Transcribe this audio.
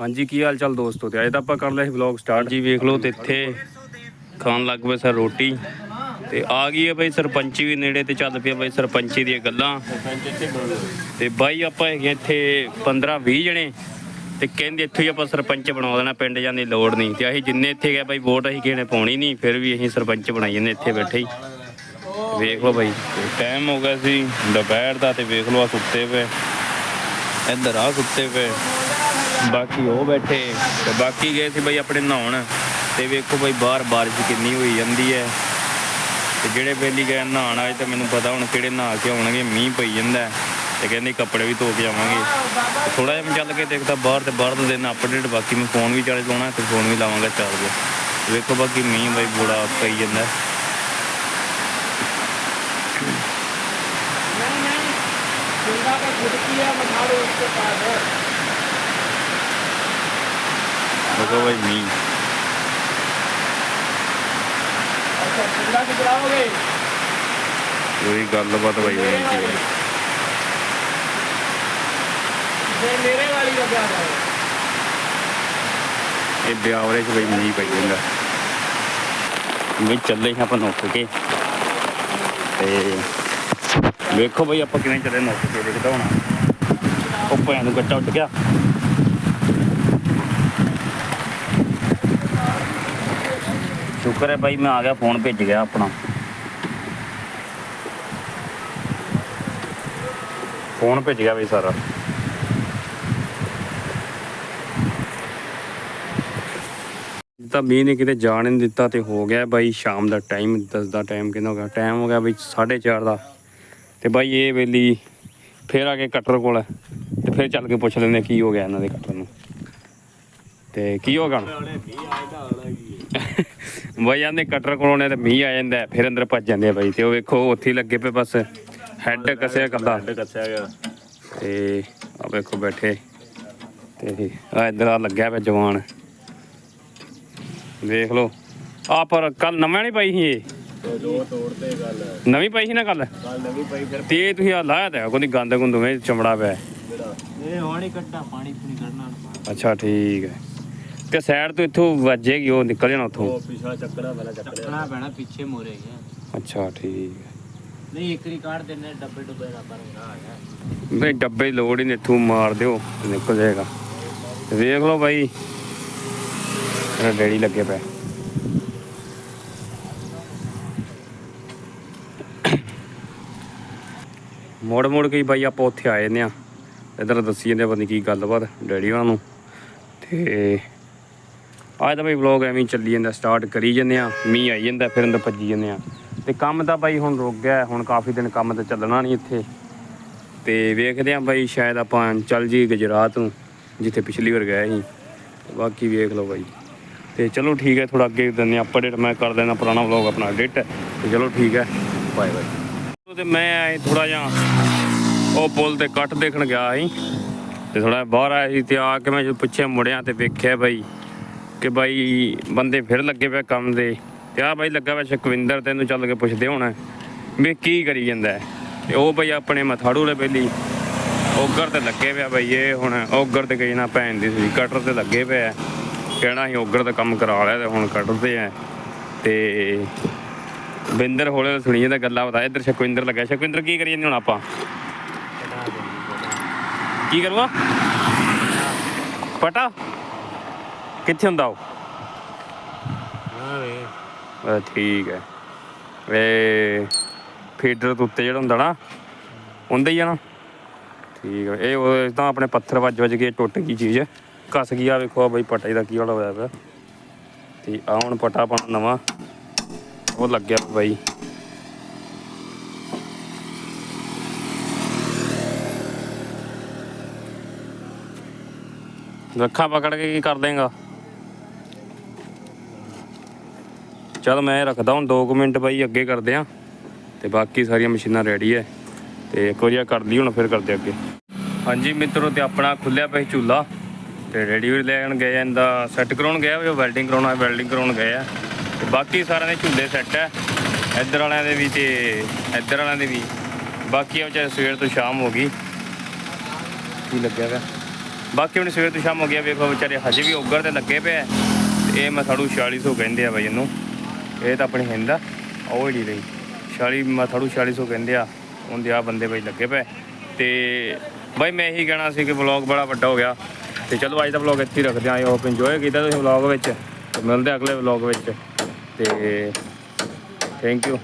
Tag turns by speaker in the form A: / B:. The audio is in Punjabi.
A: ਹਾਂਜੀ, ਕੀ ਹਾਲ ਚਾਲ ਦੋਸਤੋ? ਤੇ ਅੱਜ ਤਾਂ ਆਪਾਂ ਕਰ ਲਿਆ ਸੀ ਵਲੌਗ ਸਟਾਰਟ ਜੀ ਵੇਖ ਲਓ ਤੇ ਇੱਥੇ ਖਾਣ ਲੱਗ ਪਏ ਸਰ ਰੋਟੀ। ਤੇ ਆ ਗਈ ਹੈ ਬਈ ਸਰਪੰਚੀ ਵੀ ਨੇੜੇ ਤੇ ਚੱਲ ਪਿਆ ਬਈ ਸਰਪੰਚੀ ਦੀਆਂ ਗੱਲਾਂ। ਤੇ ਬਾਈ ਆਪਾਂ ਹੈਗੇ ਇੱਥੇ 15 20 ਜਣੇ। ਤੇ ਕਹਿੰਦੇ ਇੱਥੇ ਹੀ ਆਪਾਂ ਸਰਪੰਚ ਬਣਾ ਦੇਣਾ, ਪਿੰਡ ਜਾਂਦੀ ਲੋੜ ਨਹੀਂ। ਤੇ ਅਸੀਂ ਜਿੰਨੇ ਇੱਥੇ ਗਏ ਬਾਈ ਵੋਟ ਅਸੀਂ ਕਿਸੇ ਨੇ ਪਾਉਣੀ ਨਹੀਂ, ਫਿਰ ਵੀ ਅਸੀਂ ਸਰਪੰਚ ਬਣਾਈ ਜਾਂਦੇ ਇੱਥੇ ਬੈਠੇ ਹੀ। ਵੇਖ ਲਓ ਬਾਈ ਟਾਈਮ ਹੋ ਗਿਆ ਸੀ, ਦੁਪਹਿਰ ਦਾ ਤੇ ਵੇਖ ਲਓ ਆ ਸੁੱਤੇ ਪਏ। ਇੱਧਰ ਆ ਸੁੱਤੇ ਪਏ। ਬਾਕੀ ਉਹ ਬੈਠੇ ਤੇ ਬਾਕੀ ਗਏ ਸੀ ਬਈ ਆਪਣੇ ਨਹਾਉਣ। ਤੇ ਵੇਖੋ ਬਈ ਬਾਹਰ بارش ਕਿੰਨੀ ਹੋਈ ਜਾਂਦੀ ਹੈ। ਤੇ ਜਿਹੜੇ ਬੇਲੀ ਗਏ ਨਹਾਣ ਆਏ ਤਾਂ ਮੈਨੂੰ ਪਤਾ ਹੁਣ ਕਿਹੜੇ ਨਹਾ ਕੇ ਆਉਣਗੇ, ਮੀਂਹ ਪਈ ਜਾਂਦਾ ਤੇ ਕਹਿੰਦੇ ਕੱਪੜੇ ਵੀ ਧੋ ਕੇ ਆਵਾਂਗੇ। ਥੋੜਾ ਜਿਹਾ ਚੱਲ ਕੇ ਦੇਖਦਾ ਬਾਹਰ ਤੇ ਬਾਹਰ ਦਾ ਦਿਨ ਅਪਡੇਟ ਬਾਕੀ ਮੈਂ ਫੋਨ ਵੀ ਚਾਰਜ ਲਾਉਣਾ, ਤੇ ਫੋਨ ਵੀ ਲਾਵਾਂਗਾ ਚਾਰਜ ਵੇਖੋ ਬਾਕੀ ਮੀਂਹ ਬਈ ਬੋੜਾ ਪਈ ਜਾਂਦਾ
B: ਨਹੀਂ ਨਹੀਂ। ਜਿੰਦਾ ਕਾ ਗੁੜਕੀ ਹੈ ਮਖਾੜੋ ਉਸ ਦੇ है
A: ਵੇਖੋ ਬਈ ਮੀਂਹ
B: अच्छा दुर्गा की बुलाओगे
A: ਕੋਈ ਗੱਲਬਾਤ ਬਈ ਬਣੀ ਕੀ ਹੈ
B: ये मेरे वाली का क्या है
A: ਇਹ ਬਿਆਵਰੇ ਚ ਬਈ ਮੀਂਹ ਪਈ ਜਾਂਦਾ ਵੀ ਚੱਲੇ ਹਾਂ ਆਪਾਂ ਨੁੱਕ ਕੇ ਤੇ ਵੇਖੋ ਬਈ ਆਪਾਂ ਕਿਵੇਂ ਚੱਲੇ ਨੁੱਕ ਕੇ ਦੇਖਦਾ ਹੋਣਾ ਉਹ ਭੈਣ ਨੂੰ ਗੱਟਾ ਉੱਡ ਗਿਆ ਸ਼ੁਕਰ ਹੈ ਬਾਈ, ਮੈਂ ਆ ਗਿਆ ਫੋਨ ਭੇਜ ਗਿਆ ਆਪਣਾ। ਫੋਨ ਭੇਜ ਗਿਆ ਬਈ ਸਾਰਾ। ਤਾਂ ਮੀਂਹ ਨੇ ਕਿਤੇ ਜਾਣ ਨਹੀਂ ਦਿੱਤਾ ਤੇ ਹੋ ਗਿਆ ਬਾਈ ਸ਼ਾਮ ਦਾ ਟਾਈਮ ਦੱਸਦਾ ਟਾਈਮ ਕਿੰਨਾ ਹੋ ਗਿਆ? ਟਾਈਮ ਹੋ ਗਿਆ ਬਈ 4:30 ਦਾ। ਤੇ ਬਾਈ ਇਹ ਵੇਲੀ ਫੇਰ ਆ ਕੇ ਕਟਰ ਕੋਲ ਤੇ ਫੇਰ ਚੱਲ ਕੇ ਪੁੱਛ ਲੈਂਦੇ ਕੀ ਹੋ ਗਿਆ ਇਹਨਾਂ ਦੇ ਕਟਰ ਨੂੰ। ਤੇ ਕੀ ਹੋ ਗਿਆ ਹੁਣ? ਬਾਈ ਕਟਰ ਕੋਲੋਂ ਤੇ ਮੀਂਹ ਆ ਜਾਂਦਾ ਫਿਰ ਅੰਦਰ ਭੱਜ ਜਾਂਦੇ ਆ ਤੇ ਉਹ ਵੇਖੋ ਉੱਥੇ ਲੱਗੇ ਪਏ ਬਸ ਹੈੱਡ ਕੱਸਿਆ ਕੱਲਾ ਹੈੱਡ ਕੱਸਿਆ ਗਿਆ। ਤੇ ਆ ਵੇਖੋ ਬੈਠੇ ਤੇ ਆ ਇਧਰ ਆ ਲੱਗਿਆ ਪਿਆ ਜਵਾਨ। ਦੇਖ ਲਓ ਆ ਪਰ ਕੱਲ ਨਵਾਂ ਨਹੀਂ ਪਾਈ ਸੀ ਇਹ? ਨਵੀਂ ਪਾਈ ਸੀ ਨਾ ਕੱਲ
C: ਨਵੀਂ ਪਾਈ
A: ਤੁਸੀਂ ਆ ਲਾਇਆ ਤਾਂ ਕੋਈ ਗੰਦ ਗੁੰਦ ਵਿੱਚ ਚਮੜਾ ਪਿਆ।
B: ਇਹ ਹੋਣੀ ਕੱਟਾ ਪਾਣੀ ਪੂਣੀ ਕਰਨਾ
A: ਅੱਛਾ ਠੀਕ ਹੈ। ਕਿ ਸਾਈਡ ਤੋਂ ਇੱਥੋਂ ਵੱਜੇਗੀ ਉਹ ਨਿਕਲ ਜਾਣਾ ਉੱਥੋਂ।
C: ਉਹ ਚੱਕਰਾ ਵਾਲਾ ਚੱਕਰਾ
B: ਚੱਕਣਾ ਪੈਣਾ ਪਿੱਛੇ ਮੋਰੇ ਹੈ
A: ਅੱਛਾ ਠੀਕ
B: ਨਹੀਂ ਇੱਕ ਰਿਕਾਰਡ ਦਿੰਨੇ
A: ਡੱਬੇ ਡੁੱਬੇ ਦਾ ਪਰ ਹੁੰਦਾ ਹੈ। ਵੇਖ ਲਓ ਬਾਈ ਮੇਰਾ ਡੈਡੀ ਲੱਗੇ ਪਏ ਮੋੜ ਮੋੜ ਕੇ ਬਾਈ ਆਪਾਂ ਉੱਥੇ ਆਏ ਨੇ ਆ ਇਧਰ ਦੱਸੀ ਜਾਂਦੇ ਆ ਪਤਾ ਨਹੀਂ ਕੀ ਗੱਲਬਾਤ ਡੈਡੀ ਉਹਨਾਂ ਨੂੰ। ਤੇ ਅੱਜ ਤਾਂ ਬਾਈ ਵਲੌਗ ਐਵੇਂ ਚੱਲੀ ਜਾਂਦਾ ਸਟਾਰਟ ਕਰੀ ਜਾਂਦੇ ਆ ਮੀਂਹ ਆਈ ਜਾਂਦਾ, ਫਿਰ ਅੰਦਰ ਭੱਜੀ ਜਾਂਦੇ ਆ ਤੇ ਕੰਮ ਤਾਂ ਬਾਈ ਹੁਣ ਰੁਕ ਗਿਆ, ਹੁਣ ਕਾਫੀ ਦਿਨ ਕੰਮ ਤਾਂ ਚੱਲਣਾ ਨਹੀਂ ਇੱਥੇ। ਤੇ ਵੇਖਦੇ ਆਂ ਬਾਈ ਸ਼ਾਇਦ ਆਪਾਂ ਚੱਲ ਜੀ ਗੁਜਰਾਤ ਨੂੰ, ਜਿੱਥੇ ਪਿਛਲੀ ਵਾਰ ਗਏ ਸੀ। ਬਾਕੀ ਵੇਖ ਲਓ ਬਾਈ। ਤੇ ਚਲੋ ਠੀਕ ਹੈ ਥੋੜਾ ਅੱਗੇ ਦਿੰਦੇ ਅਪਡੇਟ ਮੈਂ ਕਰ ਦੇਣਾ ਪੁਰਾਣਾ ਵਲੌਗ ਆਪਣਾ ਐਡਿਟ ਤੇ ਚਲੋ ਠੀਕ ਹੈ ਬਾਏ ਬਾਏ ਤੇ ਮੈਂ ਆਏ ਥੋੜਾ ਜਿਹਾ, ਉਹ ਪੁਲ ਤੇ ਕੱਟ ਦੇਖਣ ਗਿਆ ਸੀ। ਤੇ ਥੋੜਾ ਬਾਹਰ ਆਇਆ ਸੀ ਤੇ ਆ ਕੇ ਮੈਂ ਜਦੋਂ ਪਿੱਛੇ ਮੁੜਿਆ ਤੇ ਵੇਖਿਆ ਬਾਈ ਕਿ ਬਾਈ ਬੰਦੇ ਫਿਰ ਲੱਗੇ ਪਏ ਕੰਮ ਦੇ ਤੇ ਆ ਬਾਈ ਲੱਗਾ ਵਾ ਸ਼ਕਵਿੰਦਰ ਤੈਨੂੰ ਚੱਲ ਕੇ ਪੁੱਛਦੇ ਹੋਣਾ ਵੀ ਕੀ ਕਰੀ ਜਾਂਦਾ ਤੇ ਉਹ ਬਾਈ ਆਪਣੇ ਮਥਾੜੂ ਵਾਲੇ ਬੇਲੀ ਓਗਰ ਤੇ ਲੱਗੇ ਪਿਆ ਬਾਈ ਇਹ ਹੁਣ, ਓਗਰ ਤੇ ਗਈ ਨਾ ਭੈਣ ਦੀ ਸੀ, ਕਟਰ ਤੇ ਲੱਗੇ ਪਿਆ ਕਹਿਣਾ ਸੀ ਓਗਰ ਦਾ ਕੰਮ ਕਰਾ ਲਿਆ ਤੇ ਹੁਣ ਕਟਰ ਤੇ ਆ। ਤੇ ਬਿੰਦਰ ਹੋਲੇ ਨਾਲ ਸੁਣੀ ਜਾਂਦਾ ਗੱਲਾਂ ਬਤਾ ਇੱਧਰ ਸ਼ਕਵਿੰਦਰ ਲੱਗਾ ਸ਼ਕਵਿੰਦਰ ਕੀ ਕਰੀ ਜਾਂਦੇ ਹੁਣ ਆਪਾਂ? ਕੀ ਕਰਵਾ ਪਟਾ? ਕਿੱਥੇ ਹੁੰਦਾ ਉਹ? ਅਹ ਠੀਕ ਹੈ। ਵੇ ਫੀਡਰ ਦੇ ਉੱਤੇ ਜਿਹੜਾ ਹੁੰਦਾ ਨਾ ਹੁੰਦਾ ਹੀ ਆ ਨਾ। ਠੀਕ ਹੈ। ਇਹ ਉਹ ਤਾਂ ਆਪਣੇ ਪੱਥਰ ਵੱਜ ਵੱਜ ਕੇ ਟੁੱਟ ਗਈ ਚੀਜ਼। ਕੱਸ ਗਈ ਆ ਵੇਖੋ ਆ ਬਈ ਪਟਾ ਦਾ ਕੀ ਹਾਲ ਹੋਇਆ ਪਿਆ। ਤੇ ਆ ਹੁਣ ਪਟਾ ਪਾਉਣਾ ਨਵਾਂ। ਉਹ ਲੱਗਿਆ ਬਾਈ। ਰੱਖਾਂ ਪਕੜ ਕੇ ਕੀ ਕਰ ਦੇਗਾ? ਚਲ ਮੈਂ ਰੱਖਦਾ ਹੁਣ 2 ਮਿੰਟ ਬਾਈ, ਅੱਗੇ ਕਰਦੇ ਆ। ਤੇ ਬਾਕੀ ਸਾਰੀਆਂ ਮਸ਼ੀਨਾਂ ਰੈਡੀ ਐ। ਤੇ ਇੱਕ ਵਾਰੀ ਆਹ ਕਰ ਲਈ ਹੁਣ, ਫਿਰ ਕਰਦੇ ਅੱਗੇ। ਹਾਂਜੀ ਮਿੱਤਰੋ, ਤੇ ਆਪਣਾ ਖੁੱਲਿਆ ਪਿਆ ਸੀ ਝੂਲਾ। ਤੇ ਰੈਡੀ ਵੀ ਲੈਣ ਗਏ ਆ, ਇਹਦਾ ਸੈੱਟ ਕਰਾਉਣ ਗਿਆ ਉਹ ਵੈਲਡਿੰਗ ਕਰਾਉਣਾ ਵੈਲਡਿੰਗ ਕਰਾਉਣ ਗਏ ਆ। ਤੇ ਬਾਕੀ ਸਾਰਿਆਂ ਦੇ ਝੂਲੇ ਸੈੱਟ ਐ। ਇੱਧਰ ਵਾਲਿਆਂ ਦੇ ਵੀ ਤੇ ਇੱਧਰ ਵਾਲਿਆਂ ਦੇ ਵੀ। ਬਾਕੀ ਆ ਵਿਚਾਰੇ ਸਵੇਰ ਤੋਂ ਸ਼ਾਮ ਹੋ ਗਈ। ਕੀ ਲੱਗਿਆ ਵਾ ਬਾਕੀ ਹੁਣ ਸਵੇਰ ਤੋਂ ਸ਼ਾਮ ਹੋ ਗਿਆ, ਵੇਖੋ ਵਿਚਾਰੇ ਹਜੇ ਵੀ ਉੱਗਰ ਤੇ ਲੱਗੇ ਪਏ ਇਹ ਮੈਂ ਇਹ ਮਥੜੂ 4600 ਕਹਿੰਦੇ ਆ ਬਾਈ ਇਹਨੂੰ। ਇਹ ਤਾਂ ਆਪਣੀ ਹਿੰਦ ਆ, ਉਹ ਜਿਹੜੀ ਰਹੀ। 46 ਮਥੜੂ 4600 ਕਹਿੰਦੇ ਆ, ਉਹਦੇ ਆ ਬੰਦੇ ਬਈ ਲੱਗੇ ਪਏ। ਤੇ ਬਾਈ ਮੈਂ ਇਹੀ ਕਹਿਣਾ ਸੀ ਕਿ ਵਲੌਗ ਬੜਾ ਵੱਡਾ ਹੋ ਗਿਆ। ਤੇ ਚਲੋ ਅੱਜ ਦਾ ਵਲੌਗ ਇੱਥੇ ਹੀ ਰੱਖਦੇ ਆਂ ਆਈ ਹੋਪ ਇੰਜੋਏ ਕੀਤਾ ਤੁਸੀਂ ਵਲੌਗ ਵਿੱਚ। ਤੇ ਮਿਲਦੇ ਅਗਲੇ ਵਲੌਗ ਵਿੱਚ। ਤੇ ਥੈਂਕ ਯੂ